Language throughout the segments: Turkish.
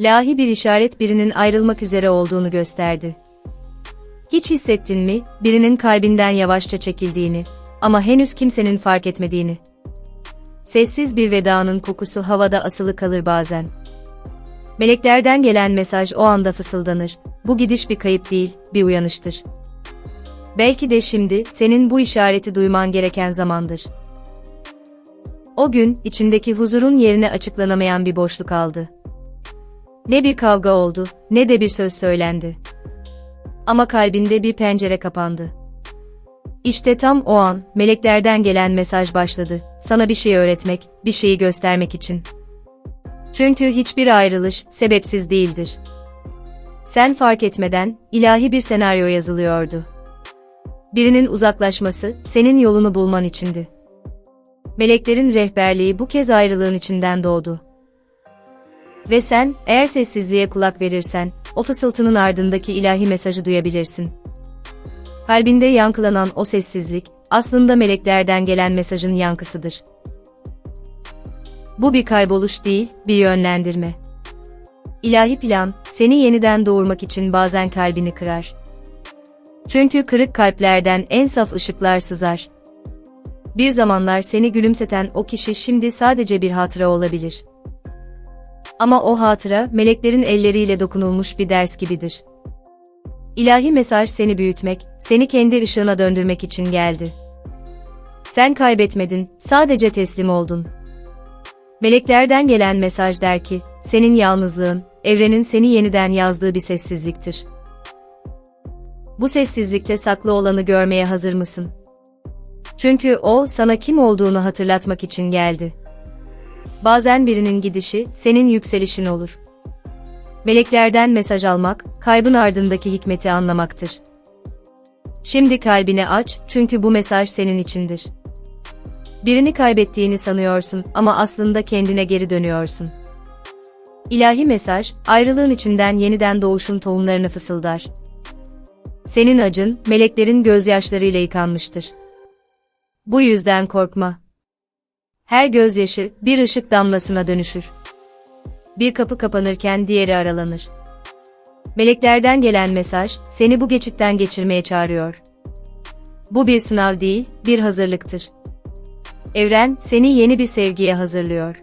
Lahi bir işaret birinin ayrılmak üzere olduğunu gösterdi. Hiç hissettin mi, birinin kalbinden yavaşça çekildiğini ama henüz kimsenin fark etmediğini? Sessiz bir vedanın kokusu havada asılı kalır bazen. Meleklerden gelen mesaj o anda fısıldanır. Bu gidiş bir kayıp değil, bir uyanıştır. Belki de şimdi senin bu işareti duyman gereken zamandır. O gün içindeki huzurun yerine açıklanamayan bir boşluk aldı. Ne bir kavga oldu, ne de bir söz söylendi. Ama kalbinde bir pencere kapandı. İşte tam o an meleklerden gelen mesaj başladı. Sana bir şey öğretmek, bir şeyi göstermek için. Çünkü hiçbir ayrılış sebepsiz değildir. Sen fark etmeden ilahi bir senaryo yazılıyordu. Birinin uzaklaşması senin yolunu bulman içindi. Meleklerin rehberliği bu kez ayrılığın içinden doğdu. Ve sen, eğer sessizliğe kulak verirsen, o fısıltının ardındaki ilahi mesajı duyabilirsin. Kalbinde yankılanan o sessizlik, aslında meleklerden gelen mesajın yankısıdır. Bu bir kayboluş değil, bir yönlendirme. İlahi plan, seni yeniden doğurmak için bazen kalbini kırar. Çünkü kırık kalplerden en saf ışıklar sızar. Bir zamanlar seni gülümseten o kişi şimdi sadece bir hatıra olabilir. Ama o hatıra, meleklerin elleriyle dokunulmuş bir ders gibidir. İlahi mesaj seni büyütmek, seni kendi ışığına döndürmek için geldi. Sen kaybetmedin, sadece teslim oldun. Meleklerden gelen mesaj der ki, senin yalnızlığın, evrenin seni yeniden yazdığı bir sessizliktir. Bu sessizlikte saklı olanı görmeye hazır mısın? Çünkü o, sana kim olduğunu hatırlatmak için geldi. Bazen birinin gidişi, senin yükselişin olur. Meleklerden mesaj almak, kaybın ardındaki hikmeti anlamaktır. Şimdi kalbini aç, çünkü bu mesaj senin içindir. Birini kaybettiğini sanıyorsun ama aslında kendine geri dönüyorsun. İlahi mesaj, ayrılığın içinden yeniden doğuşun tohumlarını fısıldar. Senin acın, meleklerin gözyaşlarıyla yıkanmıştır. Bu yüzden korkma. Her gözyaşı, bir ışık damlasına dönüşür. Bir kapı kapanırken diğeri aralanır. Meleklerden gelen mesaj, seni bu geçitten geçirmeye çağırıyor. Bu bir sınav değil, bir hazırlıktır. Evren, seni yeni bir sevgiye hazırlıyor.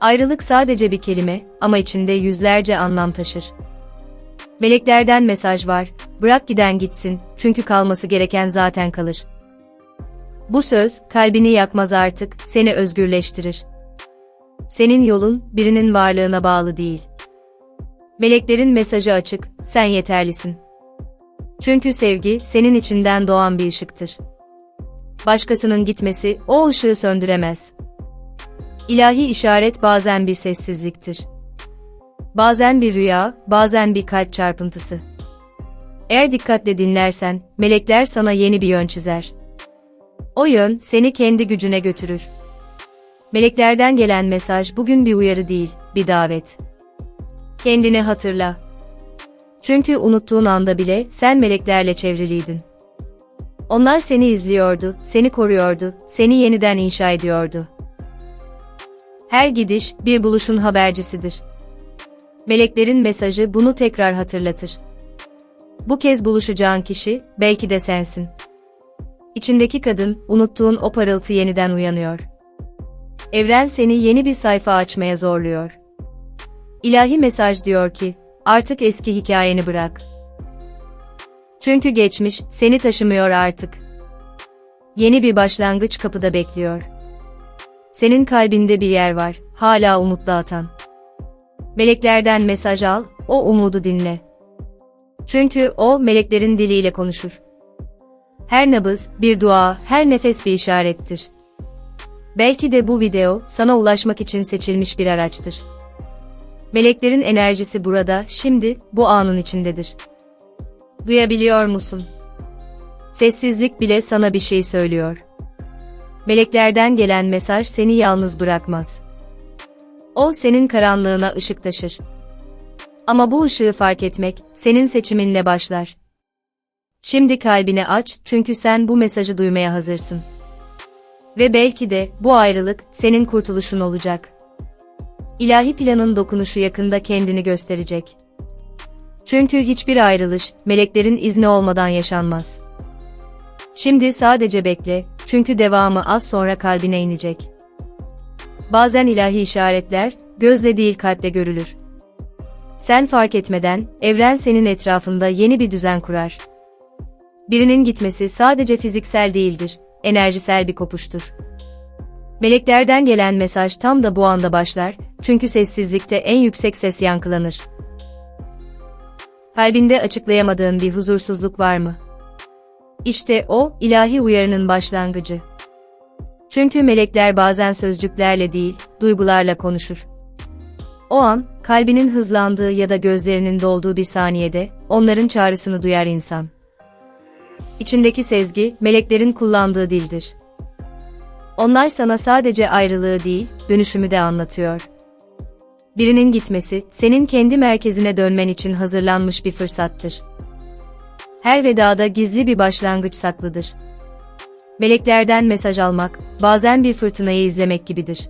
Ayrılık sadece bir kelime ama içinde yüzlerce anlam taşır. Meleklerden mesaj var, bırak giden gitsin, çünkü kalması gereken zaten kalır. Bu söz, kalbini yakmaz artık, seni özgürleştirir. Senin yolun, birinin varlığına bağlı değil. Meleklerin mesajı açık, sen yeterlisin. Çünkü sevgi, senin içinden doğan bir ışıktır. Başkasının gitmesi, o ışığı söndüremez. İlahi işaret bazen bir sessizliktir. Bazen bir rüya, bazen bir kalp çarpıntısı. Eğer dikkatle dinlersen, melekler sana yeni bir yön çizer. O yön, seni kendi gücüne götürür. Meleklerden gelen mesaj bugün bir uyarı değil, bir davet. Kendini hatırla. Çünkü unuttuğun anda bile sen meleklerle çevriliydin. Onlar seni izliyordu, seni koruyordu, seni yeniden inşa ediyordu. Her gidiş bir buluşun habercisidir. Meleklerin mesajı bunu tekrar hatırlatır. Bu kez buluşacağın kişi belki de sensin. İçindeki kadın, unuttuğun o parıltı yeniden uyanıyor. Evren seni yeni bir sayfa açmaya zorluyor. İlahi mesaj diyor ki, artık eski hikayeni bırak. Çünkü geçmiş, seni taşımıyor artık. Yeni bir başlangıç kapıda bekliyor. Senin kalbinde bir yer var, hala umutla atan. Meleklerden mesaj al, o umudu dinle. Çünkü o meleklerin diliyle konuşur. Her nabız, bir dua, her nefes bir işarettir. Belki de bu video, sana ulaşmak için seçilmiş bir araçtır. Meleklerin enerjisi burada, şimdi, bu anın içindedir. Duyabiliyor musun? Sessizlik bile sana bir şey söylüyor. Meleklerden gelen mesaj seni yalnız bırakmaz. O senin karanlığına ışık taşır. Ama bu ışığı fark etmek, senin seçiminle başlar. Şimdi kalbini aç, çünkü sen bu mesajı duymaya hazırsın. Ve belki de, bu ayrılık, senin kurtuluşun olacak. İlahi planın dokunuşu yakında kendini gösterecek. Çünkü hiçbir ayrılış, meleklerin izni olmadan yaşanmaz. Şimdi sadece bekle, çünkü devamı az sonra kalbine inecek. Bazen ilahi işaretler, gözle değil kalple görülür. Sen fark etmeden, evren senin etrafında yeni bir düzen kurar. Birinin gitmesi sadece fiziksel değildir, enerjisel bir kopuştur. Meleklerden gelen mesaj tam da bu anda başlar, çünkü sessizlikte en yüksek ses yankılanır. Kalbinde açıklayamadığın bir huzursuzluk var mı? İşte o, ilahi uyarının başlangıcı. Çünkü melekler bazen sözcüklerle değil, duygularla konuşur. O an, kalbinin hızlandığı ya da gözlerinin dolduğu bir saniyede, onların çağrısını duyar insan. İçindeki sezgi, meleklerin kullandığı dildir. Onlar sana sadece ayrılığı değil, dönüşümü de anlatıyor. Birinin gitmesi, senin kendi merkezine dönmen için hazırlanmış bir fırsattır. Her vedada gizli bir başlangıç saklıdır. Meleklerden mesaj almak, bazen bir fırtınayı izlemek gibidir.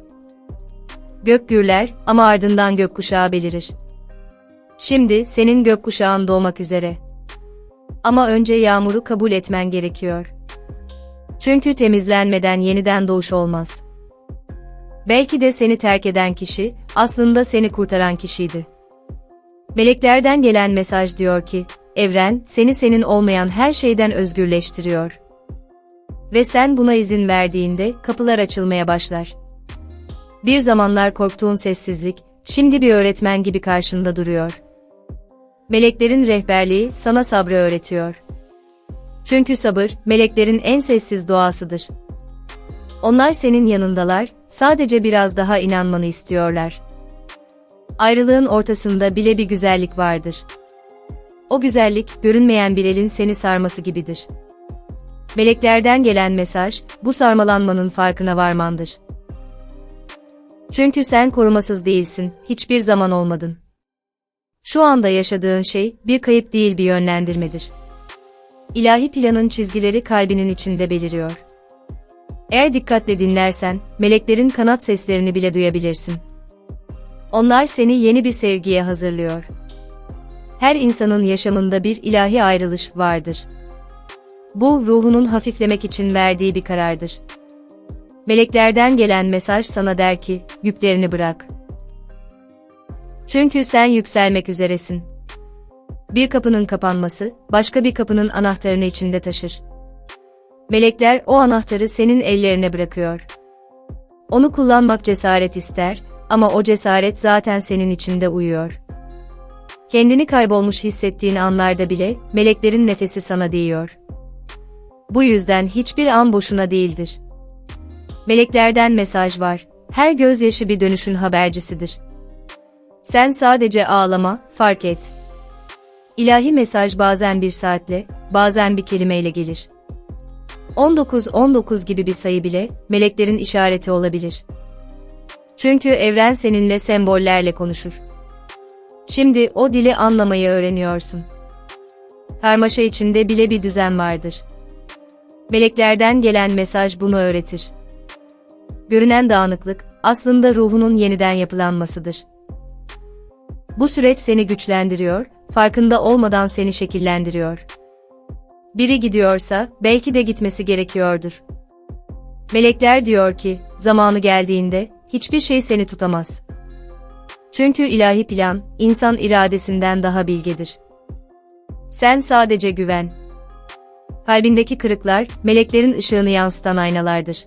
Gök gürler ama ardından gökkuşağı belirir. Şimdi senin gökkuşağın doğmak üzere. Ama önce yağmuru kabul etmen gerekiyor. Çünkü temizlenmeden yeniden doğuş olmaz. Belki de seni terk eden kişi, aslında seni kurtaran kişiydi. Meleklerden gelen mesaj diyor ki, evren, seni senin olmayan her şeyden özgürleştiriyor. Ve sen buna izin verdiğinde, kapılar açılmaya başlar. Bir zamanlar korktuğun sessizlik, şimdi bir öğretmen gibi karşında duruyor. Meleklerin rehberliği, sana sabrı öğretiyor. Çünkü sabır, meleklerin en sessiz doğasıdır. Onlar senin yanındalar, sadece biraz daha inanmanı istiyorlar. Ayrılığın ortasında bile bir güzellik vardır. O güzellik, görünmeyen bir elin seni sarması gibidir. Meleklerden gelen mesaj, bu sarmalanmanın farkına varmandır. Çünkü sen korumasız değilsin, hiçbir zaman olmadın. Şu anda yaşadığın şey, bir kayıp değil bir yönlendirmedir. İlahi planın çizgileri kalbinin içinde beliriyor. Eğer dikkatle dinlersen, meleklerin kanat seslerini bile duyabilirsin. Onlar seni yeni bir sevgiye hazırlıyor. Her insanın yaşamında bir ilahi ayrılış vardır. Bu, ruhunun hafiflemek için verdiği bir karardır. Meleklerden gelen mesaj sana der ki, yüklerini bırak. Çünkü sen yükselmek üzeresin. Bir kapının kapanması, başka bir kapının anahtarını içinde taşır. Melekler o anahtarı senin ellerine bırakıyor. Onu kullanmak cesaret ister ama o cesaret zaten senin içinde uyuyor. Kendini kaybolmuş hissettiğin anlarda bile meleklerin nefesi sana değiyor. Bu yüzden hiçbir an boşuna değildir. Meleklerden mesaj var. Her gözyaşı bir dönüşün habercisidir. Sen sadece ağlama, fark et. İlahi mesaj bazen bir saatle, bazen bir kelimeyle gelir. 19-19 gibi bir sayı bile, meleklerin işareti olabilir. Çünkü evren seninle sembollerle konuşur. Şimdi o dili anlamayı öğreniyorsun. Karmaşa içinde bile bir düzen vardır. Meleklerden gelen mesaj bunu öğretir. Görünen dağınıklık, aslında ruhunun yeniden yapılanmasıdır. Bu süreç seni güçlendiriyor, farkında olmadan seni şekillendiriyor. Biri gidiyorsa, belki de gitmesi gerekiyordur. Melekler diyor ki, zamanı geldiğinde, hiçbir şey seni tutamaz. Çünkü ilahi plan, insan iradesinden daha bilgedir. Sen sadece güven. Kalbindeki kırıklar, meleklerin ışığını yansıtan aynalardır.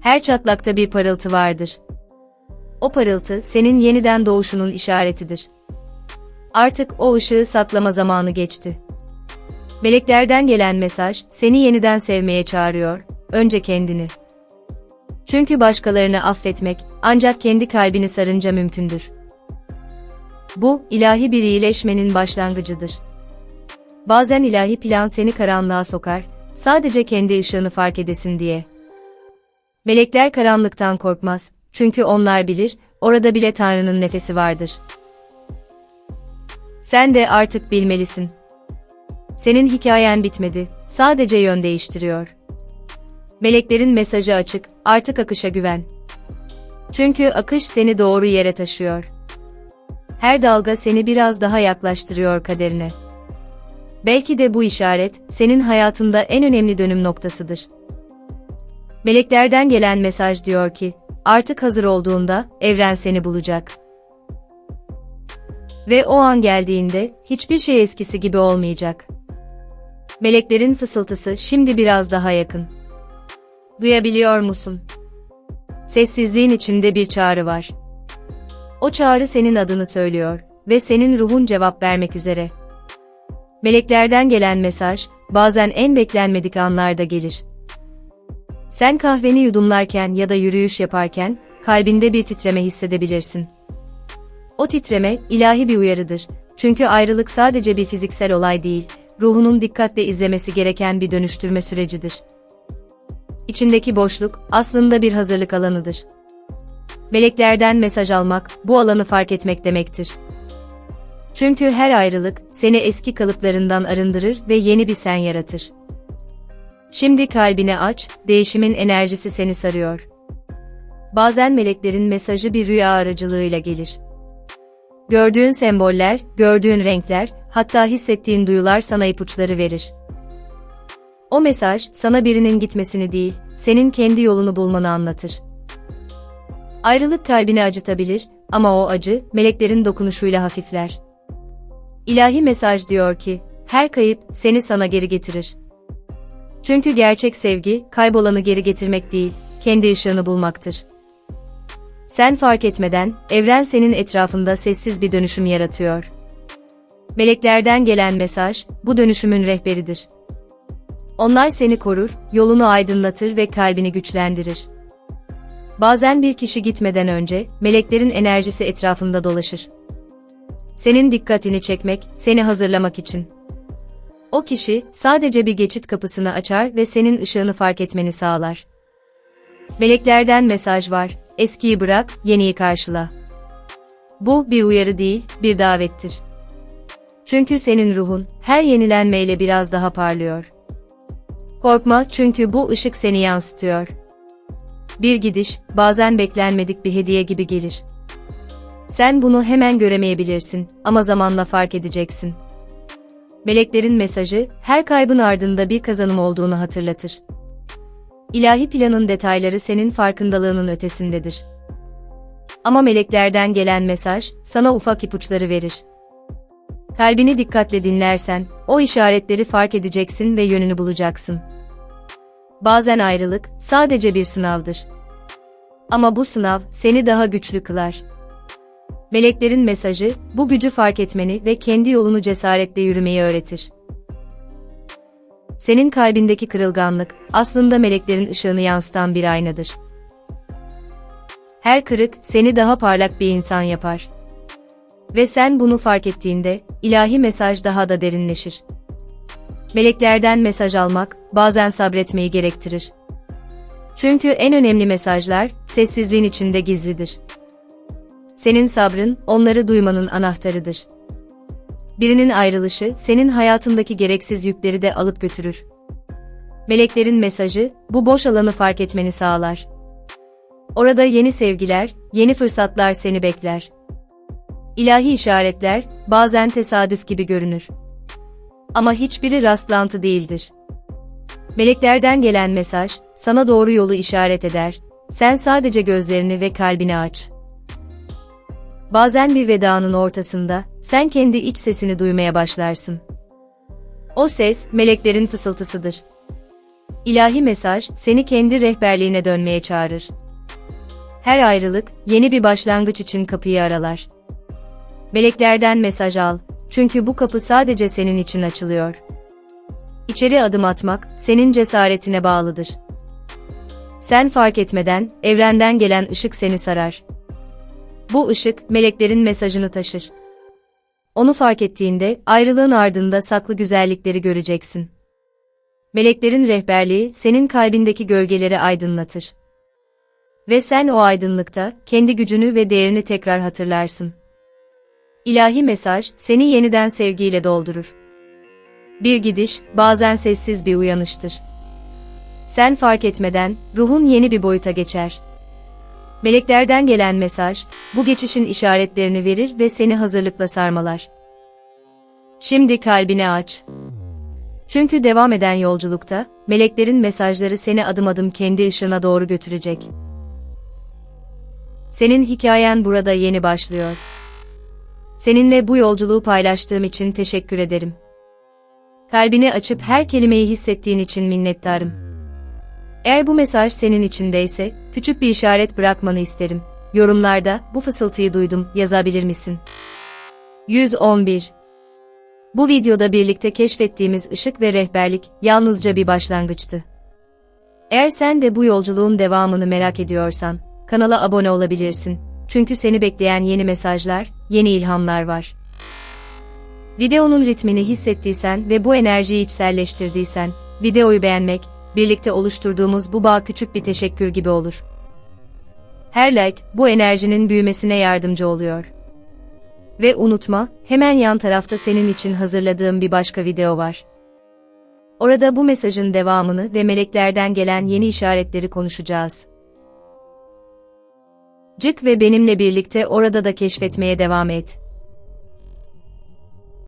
Her çatlakta bir parıltı vardır. O parıltı, senin yeniden doğuşunun işaretidir. Artık o ışığı saklama zamanı geçti. Meleklerden gelen mesaj, seni yeniden sevmeye çağırıyor, önce kendini. Çünkü başkalarını affetmek, ancak kendi kalbini sarınca mümkündür. Bu, ilahi bir iyileşmenin başlangıcıdır. Bazen ilahi plan seni karanlığa sokar, sadece kendi ışığını fark edesin diye. Melekler karanlıktan korkmaz, çünkü onlar bilir, orada bile Tanrı'nın nefesi vardır. Sen de artık bilmelisin. Senin hikayen bitmedi, sadece yön değiştiriyor. Meleklerin mesajı açık, artık akışa güven. Çünkü akış seni doğru yere taşıyor. Her dalga seni biraz daha yaklaştırıyor kaderine. Belki de bu işaret, senin hayatında en önemli dönüm noktasıdır. Meleklerden gelen mesaj diyor ki, artık hazır olduğunda, evren seni bulacak. Ve o an geldiğinde, hiçbir şey eskisi gibi olmayacak. Meleklerin fısıltısı şimdi biraz daha yakın. Duyabiliyor musun? Sessizliğin içinde bir çağrı var. O çağrı senin adını söylüyor ve senin ruhun cevap vermek üzere. Meleklerden gelen mesaj, bazen en beklenmedik anlarda gelir. Sen kahveni yudumlarken ya da yürüyüş yaparken, kalbinde bir titreme hissedebilirsin. O titreme, ilahi bir uyarıdır. Çünkü ayrılık sadece bir fiziksel olay değil, ruhunun dikkatle izlemesi gereken bir dönüştürme sürecidir. İçindeki boşluk, aslında bir hazırlık alanıdır. Meleklerden mesaj almak, bu alanı fark etmek demektir. Çünkü her ayrılık, seni eski kalıplarından arındırır ve yeni bir sen yaratır. Şimdi kalbini aç, değişimin enerjisi seni sarıyor. Bazen meleklerin mesajı bir rüya aracılığıyla gelir. Gördüğün semboller, gördüğün renkler, hatta hissettiğin duyular sana ipuçları verir. O mesaj, sana birinin gitmesini değil, senin kendi yolunu bulmanı anlatır. Ayrılık kalbini acıtabilir ama o acı, meleklerin dokunuşuyla hafifler. İlahi mesaj diyor ki, her kayıp seni sana geri getirir. Çünkü gerçek sevgi, kaybolanı geri getirmek değil, kendi ışığını bulmaktır. Sen fark etmeden, evren senin etrafında sessiz bir dönüşüm yaratıyor. Meleklerden gelen mesaj, bu dönüşümün rehberidir. Onlar seni korur, yolunu aydınlatır ve kalbini güçlendirir. Bazen bir kişi gitmeden önce, meleklerin enerjisi etrafında dolaşır. Senin dikkatini çekmek, seni hazırlamak için. O kişi, sadece bir geçit kapısını açar ve senin ışığını fark etmeni sağlar. Meleklerden mesaj var, eskiyi bırak, yeniyi karşıla. Bu, bir uyarı değil, bir davettir. Çünkü senin ruhun, her yenilenmeyle biraz daha parlıyor. Korkma çünkü bu ışık seni yansıtıyor. Bir gidiş, bazen beklenmedik bir hediye gibi gelir. Sen bunu hemen göremeyebilirsin ama zamanla fark edeceksin. Meleklerin mesajı, her kaybın ardında bir kazanım olduğunu hatırlatır. İlahi planın detayları senin farkındalığının ötesindedir. Ama meleklerden gelen mesaj, sana ufak ipuçları verir. Kalbini dikkatle dinlersen, o işaretleri fark edeceksin ve yönünü bulacaksın. Bazen ayrılık, sadece bir sınavdır. Ama bu sınav, seni daha güçlü kılar. Meleklerin mesajı, bu gücü fark etmeni ve kendi yolunu cesaretle yürümeyi öğretir. Senin kalbindeki kırılganlık, aslında meleklerin ışığını yansıtan bir aynadır. Her kırık, seni daha parlak bir insan yapar. Ve sen bunu fark ettiğinde, ilahi mesaj daha da derinleşir. Meleklerden mesaj almak, bazen sabretmeyi gerektirir. Çünkü en önemli mesajlar, sessizliğin içinde gizlidir. Senin sabrın, onları duymanın anahtarıdır. Birinin ayrılışı, senin hayatındaki gereksiz yükleri de alıp götürür. Meleklerin mesajı, bu boş alanı fark etmeni sağlar. Orada yeni sevgiler, yeni fırsatlar seni bekler. İlahi işaretler, bazen tesadüf gibi görünür. Ama hiçbiri rastlantı değildir. Meleklerden gelen mesaj, sana doğru yolu işaret eder, sen sadece gözlerini ve kalbini aç. Bazen bir vedanın ortasında, sen kendi iç sesini duymaya başlarsın. O ses, meleklerin fısıltısıdır. İlahi mesaj, seni kendi rehberliğine dönmeye çağırır. Her ayrılık, yeni bir başlangıç için kapıyı aralar. Meleklerden mesaj al, çünkü bu kapı sadece senin için açılıyor. İçeri adım atmak, senin cesaretine bağlıdır. Sen fark etmeden, evrenden gelen ışık seni sarar. Bu ışık, meleklerin mesajını taşır. Onu fark ettiğinde, ayrılığın ardında saklı güzellikleri göreceksin. Meleklerin rehberliği, senin kalbindeki gölgeleri aydınlatır. Ve sen o aydınlıkta, kendi gücünü ve değerini tekrar hatırlarsın. İlahi mesaj, seni yeniden sevgiyle doldurur. Bir gidiş, bazen sessiz bir uyanıştır. Sen fark etmeden, ruhun yeni bir boyuta geçer. Meleklerden gelen mesaj, bu geçişin işaretlerini verir ve seni hazırlıkla sarmalar. Şimdi kalbini aç. Çünkü devam eden yolculukta, meleklerin mesajları seni adım adım kendi ışığına doğru götürecek. Senin hikayen burada yeni başlıyor. Seninle bu yolculuğu paylaştığım için teşekkür ederim. Kalbini açıp her kelimeyi hissettiğin için minnettarım. Eğer bu mesaj senin içindeyse, küçük bir işaret bırakmanı isterim. Yorumlarda, bu fısıltıyı duydum, yazabilir misin? 111 Bu videoda birlikte keşfettiğimiz ışık ve rehberlik, yalnızca bir başlangıçtı. Eğer sen de bu yolculuğun devamını merak ediyorsan, kanala abone olabilirsin. Çünkü seni bekleyen yeni mesajlar, yeni ilhamlar var. Videonun ritmini hissettiysen ve bu enerjiyi içselleştirdiysen, videoyu beğenmek, birlikte oluşturduğumuz bu bağ küçük bir teşekkür gibi olur. Her like, bu enerjinin büyümesine yardımcı oluyor. Ve unutma, hemen yan tarafta senin için hazırladığım bir başka video var. Orada bu mesajın devamını ve meleklerden gelen yeni işaretleri konuşacağız. Cık ve benimle birlikte orada da keşfetmeye devam et.